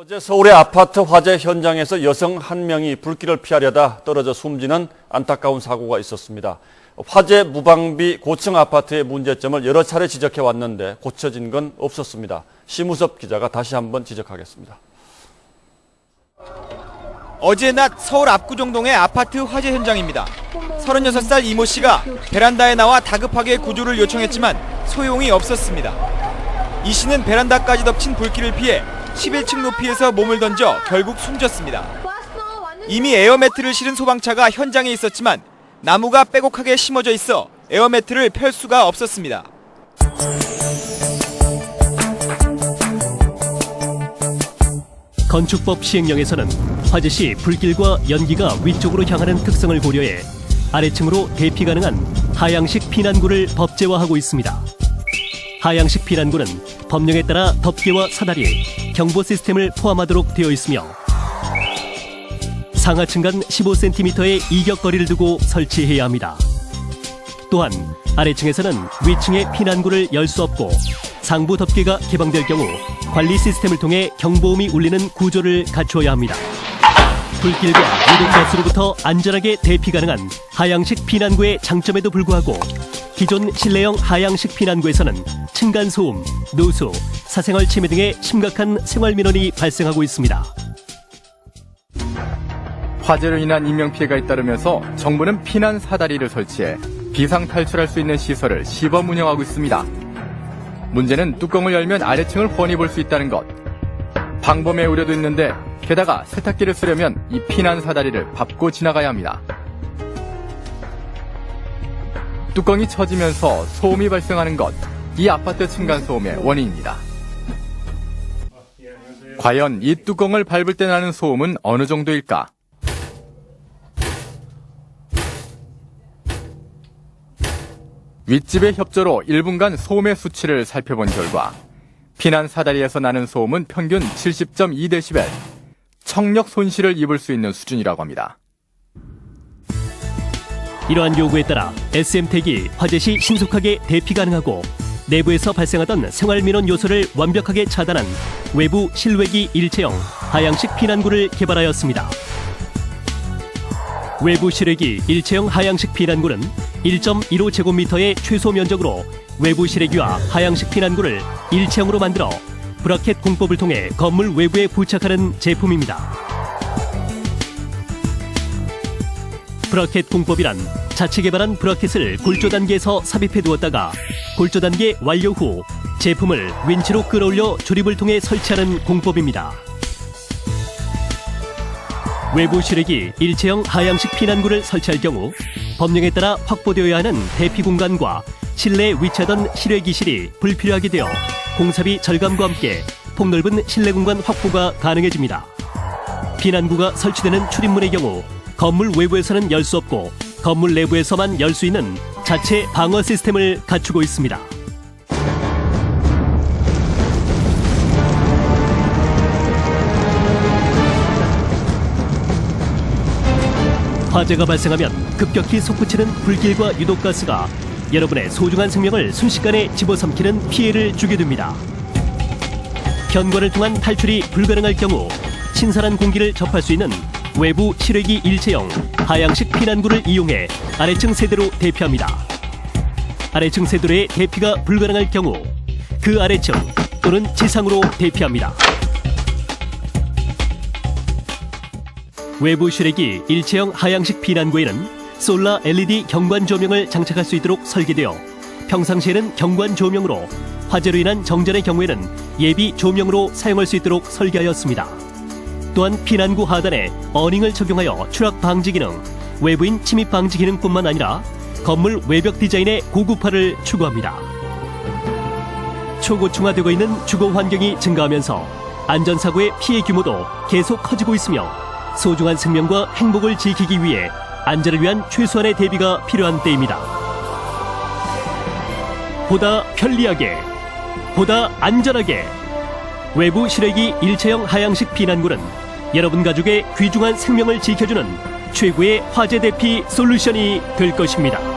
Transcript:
어제 서울의 아파트 화재 현장에서 여성 한 명이 불길을 피하려다 떨어져 숨지는 안타까운 사고가 있었습니다. 화재 무방비 고층 아파트의 문제점을 여러 차례 지적해 왔는데 고쳐진 건 없었습니다. 심우섭 기자가 다시 한번 지적하겠습니다. 어제 낮 서울 압구정동의 아파트 화재 현장입니다. 36살 이모 씨가 베란다에 나와 다급하게 구조를 요청했지만 소용이 없었습니다. 이 씨는 베란다까지 덮친 불길을 피해 11층 높이에서 몸을 던져 결국 숨졌습니다. 이미 에어매트를 실은 소방차가 현장에 있었지만 나무가 빼곡하게 심어져 있어 에어매트를 펼 수가 없었습니다. 건축법 시행령에서는 화재 시 불길과 연기가 위쪽으로 향하는 특성을 고려해 아래층으로 대피 가능한 하향식 피난구를 법제화하고 있습니다. 하향식 피난구는 법령에 따라 덮개와 사다리, 경보 시스템을 포함하도록 되어 있으며 상하층 간 15cm의 이격거리를 두고 설치해야 합니다. 또한 아래층에서는 위층의 피난구를 열 수 없고 상부 덮개가 개방될 경우 관리 시스템을 통해 경보음이 울리는 구조를 갖추어야 합니다. 불길과 유독가스로부터 안전하게 대피 가능한 하향식 피난구의 장점에도 불구하고 기존 실내형 하향식 피난구에서는 층간소음, 누수, 사생활 침해 등의 심각한 생활 민원이 발생하고 있습니다. 화재로 인한 인명피해가 잇따르면서 정부는 피난 사다리를 설치해 비상 탈출할 수 있는 시설을 시범 운영하고 있습니다. 문제는 뚜껑을 열면 아래층을 훤히 볼 수 있다는 것. 방범의 우려도 있는데 게다가 세탁기를 쓰려면 이 피난 사다리를 밟고 지나가야 합니다. 뚜껑이 처지면서 소음이 발생하는 것. 이 아파트 층간 소음의 원인입니다. 과연 이 뚜껑을 밟을 때 나는 소음은 어느 정도일까? 윗집의 협조로 1분간 소음의 수치를 살펴본 결과 피난 사다리에서 나는 소음은 평균 70.2dB, 청력 손실을 입을 수 있는 수준이라고 합니다. 이러한 요구에 따라 SM택이 화재 시 신속하게 대피 가능하고 내부에서 발생하던 생활 민원 요소를 완벽하게 차단한 외부 실외기 일체형 하향식 피난구를 개발하였습니다. 외부 실외기 일체형 하향식 피난구는 1.15제곱미터의 최소 면적으로 외부 실외기와 하향식 피난구를 일체형으로 만들어 브라켓 공법을 통해 건물 외부에 부착하는 제품입니다. 브라켓 공법이란 자체 개발한 브라켓을 골조 단계에서 삽입해 두었다가 골조 단계 완료 후 제품을 윈치로 끌어올려 조립을 통해 설치하는 공법입니다. 외부 실외기 일체형 하향식 피난구를 설치할 경우 법령에 따라 확보되어야 하는 대피 공간과 실내에 위치하던 실외기실이 불필요하게 되어 공사비 절감과 함께 폭넓은 실내 공간 확보가 가능해집니다. 피난구가 설치되는 출입문의 경우 건물 외부에서는 열 수 없고 건물 내부에서만 열 수 있는 자체 방어 시스템을 갖추고 있습니다. 화재가 발생하면 급격히 솟구치는 불길과 유독가스가 여러분의 소중한 생명을 순식간에 집어삼키는 피해를 주게 됩니다. 현관을 통한 탈출이 불가능할 경우 신선한 공기를 접할 수 있는 외부 실외기 일체형 하향식 피난구를 이용해 아래층 세대로 대피합니다. 아래층 세대로의 대피가 불가능할 경우 그 아래층 또는 지상으로 대피합니다. 외부 실외기 일체형 하향식 피난구에는 솔라 LED 경관 조명을 장착할 수 있도록 설계되어 평상시에는 경관 조명으로 화재로 인한 정전의 경우에는 예비 조명으로 사용할 수 있도록 설계하였습니다. 또한 피난구 하단에 어닝을 적용하여 추락 방지 기능, 외부인 침입 방지 기능뿐만 아니라 건물 외벽 디자인의 고급화를 추구합니다. 초고층화되고 있는 주거 환경이 증가하면서 안전사고의 피해 규모도 계속 커지고 있으며 소중한 생명과 행복을 지키기 위해 안전을 위한 최소한의 대비가 필요한 때입니다. 보다 편리하게, 보다 안전하게 외부 실외기 일체형 하향식 피난구는 여러분 가족의 귀중한 생명을 지켜주는 최고의 화재 대피 솔루션이 될 것입니다.